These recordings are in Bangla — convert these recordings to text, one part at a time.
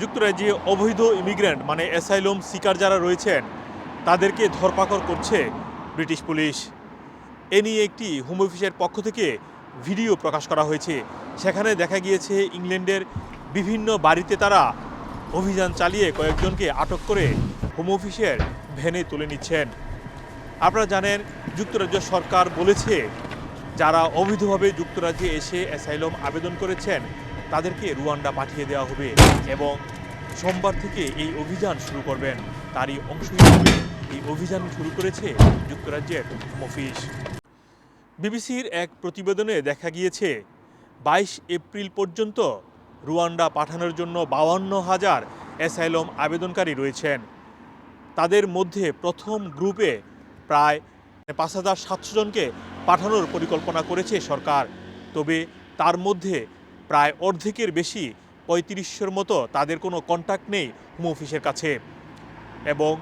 যুক্তরাজ্যে অবৈধ ইমিগ্রেন্ট মানে অ্যাসাইলম সিকার যারা রয়েছেন, তাদেরকে ধরপাকড় করছে ব্রিটিশ পুলিশ। এ নিয়ে একটি হোম অফিসের পক্ষ থেকে ভিডিও প্রকাশ করা হয়েছে। সেখানে দেখা গিয়েছে, ইংল্যান্ডের বিভিন্ন বাড়িতে তারা অভিযান চালিয়ে কয়েকজনকে আটক করে হোম অফিসের ভ্যানে তুলে নিচ্ছেন। আপনারা জানেন, যুক্তরাজ্য সরকার বলেছে, যারা অবৈধভাবে যুক্তরাজ্যে এসে অ্যাসাইলম আবেদন করেছেন তাদেরকে রুয়ান্ডা পাঠিয়ে দেওয়া হবে এবং সোমবার থেকে এই অভিযান শুরু করবেন। তারই অংশ হিসেবে এই অভিযান শুরু করেছে যুক্তরাজ্যের অফিস বিবিসির এক প্রতিবেদনে দেখা গিয়েছে, বাইশ এপ্রিল পর্যন্ত রুয়ান্ডা পাঠানোর জন্য বাউান্ন হাজার অ্যাসাইলম আবেদনকারী রয়েছেন। তাদের মধ্যে প্রথম গ্রুপে প্রায় পাঁচ হাজার সাতশো জনকে পাঠানোর পরিকল্পনা করেছে সরকার। তবে তার মধ্যে প্রায় অর্ধেকের বেশি পঁয়ত্রিশশোর মতো তাদের কোনো কন্ট্যাক্ট নেই হোম অফিসের কাছে। এবং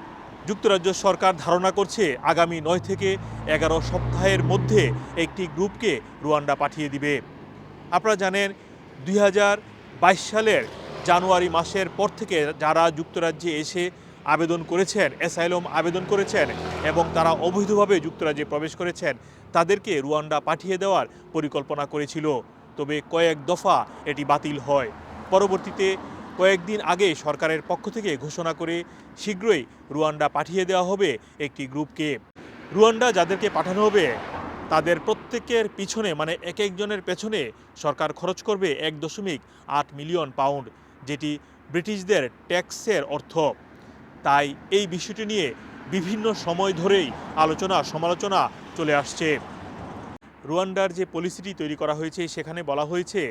যুক্তরাজ্য সরকার ধারণা করছে আগামী নয় থেকে এগারো সপ্তাহের মধ্যে একটি গ্রুপকে রুয়ান্ডা পাঠিয়ে দিবে। আপনারা জানেন, দুই হাজার বাইশ সালের জানুয়ারি মাসের পর থেকে যারা যুক্তরাজ্যে এসে আবেদন করেছেন, অ্যাসাইলম আবেদন করেছেন এবং তারা অবৈধভাবে যুক্তরাজ্যে প্রবেশ করেছেন, তাদেরকে রুয়ান্ডা পাঠিয়ে দেওয়ার পরিকল্পনা করেছিল। তবে কয়েক দফা এটি বাতিল হয়। পরবর্তীতে কয়েকদিন আগে সরকারের পক্ষ থেকে ঘোষণা করে শীঘ্রই রুয়ান্ডা পাঠিয়ে দেওয়া হবে একটি গ্রুপকে। রুয়ান্ডা যাদেরকে পাঠানো হবে, তাদের প্রত্যেকের পিছনে মানে এক একজনের পেছনে সরকার খরচ করবে এক দশমিক আট মিলিয়ন পাউন্ড, যেটি ব্রিটিশদের ট্যাক্সের অর্থ। তাই এই বিষয়টি নিয়ে বিভিন্ন সময় ধরেই আলোচনা সমালোচনা চলে আসছে। রুয়ান্ডার যে পলিসিটি তৈরি করা হয়েছে, সেখানে বলা হয়েছে,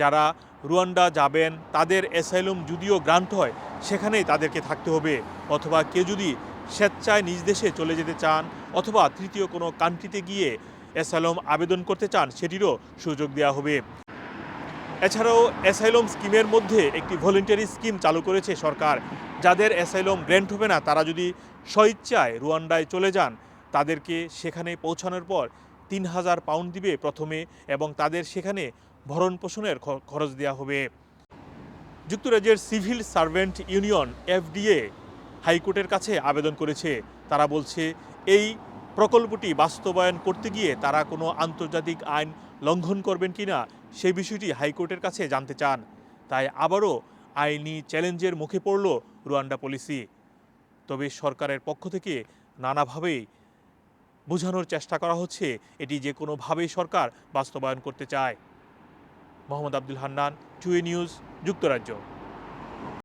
যারা রুয়ান্ডা যাবেন, তাদের অ্যাসাইলম যদিও গ্রান্ট হয়, সেখানেই তাদেরকে থাকতে হবে। অথবা কেউ যদি স্বেচ্ছায় নিজ দেশে চলে যেতে চান, অথবা তৃতীয় কোনো কান্ট্রিতে গিয়ে অ্যাসাইলম আবেদন করতে চান, সেটিরও সুযোগ দেওয়া হবে। এছাড়াও অ্যাসাইলম স্কিমের মধ্যে একটি ভলেন্টারি স্কিম চালু করেছে সরকার। যাদের অ্যাসাইলম গ্র্যান্ট হবে না, তারা যদি স্বইচ্ছায় রুয়ান্ডায় চলে যান, তাদেরকে সেখানে পৌঁছানোর পর তিন হাজার পাউন্ড দিবে প্রথমে এবং তাদের সেখানে ভরণ পোষণের খরচ দেওয়া হবে। যুক্তরাজ্যের সিভিল সার্ভেন্ট ইউনিয়ন এফডিএ হাইকোর্টের কাছে আবেদন করেছে। তারা বলছে, এই প্রকল্পটি বাস্তবায়ন করতে গিয়ে তারা কোনো আন্তর্জাতিক আইন লঙ্ঘন করবেন কিনা সে বিষয়টি হাইকোর্টের কাছে জানতে চান। তাই আবারও আইনি চ্যালেঞ্জের মুখে পড়ল রুয়ান্ডা পলিসি। তবে সরকারের পক্ষ থেকে নানাভাবেই বোঝানোর চেষ্টা করা হচ্ছে। এটি যে কোনোভাবেই সরকার বাস্তবায়ন করতে চায়। মোহাম্মদ আব্দুল হান্নান, টুয়ে নিউজ, যুক্তরাজ্য।